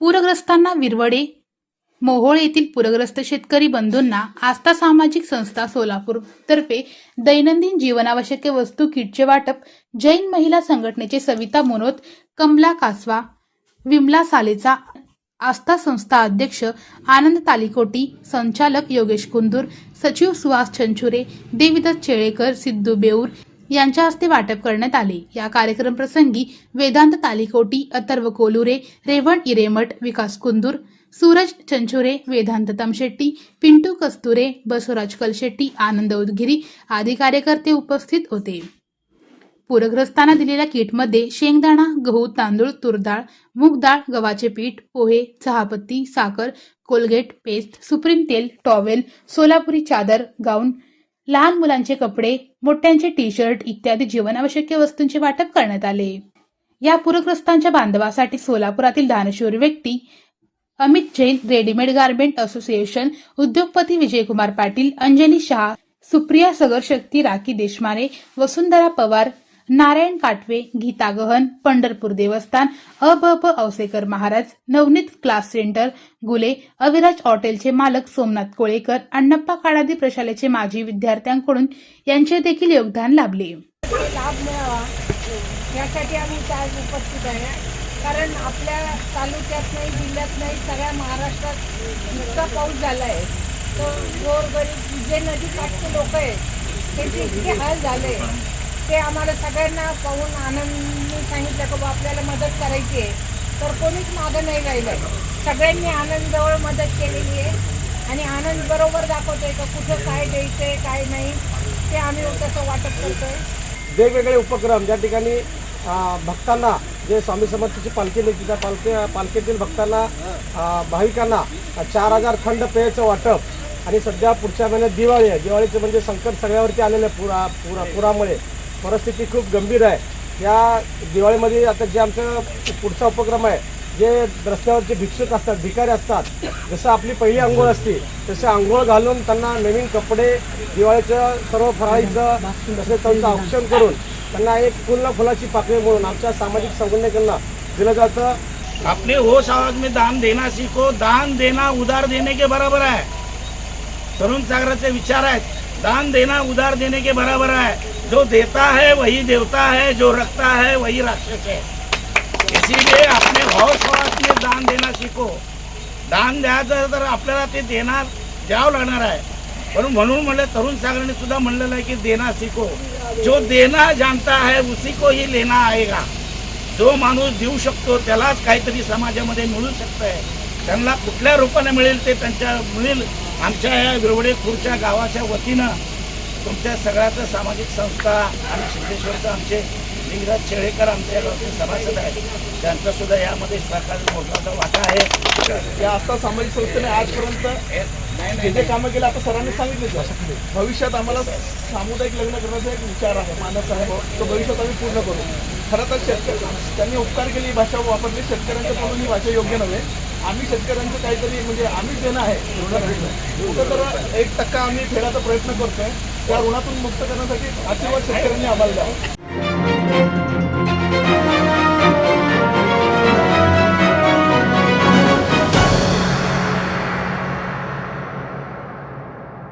पूरग्रस्तांना विरवडे. मोहोळ येथील पूरग्रस्त शेतकरी बंधूंना आस्था सामाजिक संस्था सोलापूर तर्फे दैनंदिन जीवनावश्यक वस्तू किटचे वाटप जैन महिला संघटनेचे सविता मनोत कमला कासवा विमला सालेचा आस्था संस्था अध्यक्ष आनंद तालिकोटी संचालक योगेश कुंदूर सचिव सुहास छंचुरे देविदत्त चेळेकर सिद्धू बेऊर यांच्या हस्ते वाटप करण्यात आले. या कार्यक्रम प्रसंगी वेदांत तालिकोटी अथर्व कोलुरे रेवण इरेमठ विकास कुंदूर सूरज चंचुरे वेदांत तमशेट्टी पिंटू कस्तुरे बसवराज कलशेट्टी आनंद उदगिरी आदी कार्यकर्ते उपस्थित होते. पूरग्रस्तांना दिलेल्या किटमध्ये शेंगदाणा गहू तांदूळ तुरडाळ मूग डाळ गव्हाचे पीठ पोहे चहापत्ती साखर कोलगेट पेस्ट सुप्रीम तेल टॉवेल सोलापुरी चादर गाऊन लहान मुलांचे कपडे मोठ्यांचे टी शर्ट इत्यादी जीवनावश्यक वस्तूंचे वाटप करण्यात आले. या पूरग्रस्तांच्या बांधवासाठी सोलापुरातील दानशूर व्यक्ती Amit Jain readymade garment association उद्योगपती विजयकुमार पाटील अंजली शहा सुप्रिया सगरशक्ती राखी देशमाने वसुंधरा पवार नारायण काटवे गीता गहन पंढरपूर देवस्थान अ प औसेकर महाराज नवनीत क्लास सेंटर गुले अविराज हॉटेलचे मालक सोमनाथ कोळेकर अण्णप्पा काळादी प्रशालेचे माजी विद्यार्थ्यांकडून यांचे देखील योगदान लाभले. लाभ मिळावा. यासाठी आम्ही आज उपस्थित आहे. कारण आपल्या तालुक्यात नाही जिल्ह्यात नाही सगळ्या महाराष्ट्रात इतका पाऊस झाला आहे तो गोरगरीब जे नदीकाठचे लोक आहेत त्यांचे इतके हाल झाले. ते आम्हाला सगळ्यांना पाहून आनंदने सांगितलं की बा आपल्याला मदत करायची आहे. तर कोणीच मागं नाही राहिलं. सगळ्यांनी आनंदजवळ मदत केलेली आहे. आणि आनंद बरोबर दाखवतोय का कुठं काय द्यायचंय आहे काय नाही ते आम्ही तसं वाटप करतोय. वेगवेगळे उपक्रम ज्या ठिकाणी भक्तांना जे स्वामी समर्थाची पालखी निघते त्या पालखी पालखीतील भक्तांना भाविकांना चार हजार थंड पेयचं वाटप. आणि सध्या पुढच्या महिन्यात दिवाळी आहे. दिवाळीचं म्हणजे संकट सगळ्यावरती आलेलं आहे पुरा पुरा पुरामुळे. परिस्थिती खूप गंभीर आहे. या दिवाळीमध्ये आता जे आमचं पुढचा उपक्रम आहे जे रस्त्यावरचे भिक्षुक असतात भिकारी असतात जसं आपली पहिली आंघोळ असते तसे आंघोळ घालून त्यांना नवीन कपडे दिवाळीचं सर्व फराळीचं तसेच त्यांचं औक्षण करून त्यांना एक फुल फुलाची पाकळी म्हणून आमच्या सामाजिक संघटनेकडनं दिलं जातं. अपने होश आवाज में दान देना सीखो. दान देना उधार देने के बराबर आहे. तरुण सागराचे विचार आहेत. दान देना उधार देने के बराबर है। जो देता है वही देवता है जो रखता है वही राक्षस है। इसीलिए अपने होश में दान देना सीखो। दान द्यायचं तर आपल्याला ते देणार द्यावं लागणार आहे. पण म्हणून म्हणलं तरुण सागरने सुद्धा म्हणलेलं आहे की देना सीखो. जो देना जानता है उसी को ही लेना आएगा. जो माणूस देऊ शकतो त्यालाच काहीतरी समाजामध्ये मिळू शकतंय. त्यांना कुठल्या रूपाने मिळेल ते त्यांच्या मिळेल आमच्या या विरवडे गावाच्या वतीनं तुमच्या सगळ्याचं सामाजिक संस्था आणि सिद्धेश्वरचं आमचे लिंगराज शेळेकर आमच्या गावचे सभासद आहेत. त्यांचा सुद्धा यामध्ये सरकार मोठा वाटा आहे. या आस्था सामाजिक संस्थेने आजपर्यंत जे जे कामं केले आता सरांनी सांगितले भविष्यात आम्हाला सामुदायिक लग्न करण्याचा एक विचार आहे मानस आहे. तो भविष्यात आम्ही पूर्ण करू. खरं तर शेतकरी त्यांनी उपकार केली ही भाषा वापरली. शेतकऱ्यांच्या म्हणून ही भाषा योग्य नव्हे. आम्ही शेतकऱ्यांचं काहीतरी म्हणजे आम्ही देणं आहे ऋण कुठं तर एक टक्का आम्ही फेडायचा प्रयत्न करतोय. त्या ऋणातून मुक्त करण्यासाठी आशीर्वाद शेतकऱ्यांनी आम्हाला द्यावा.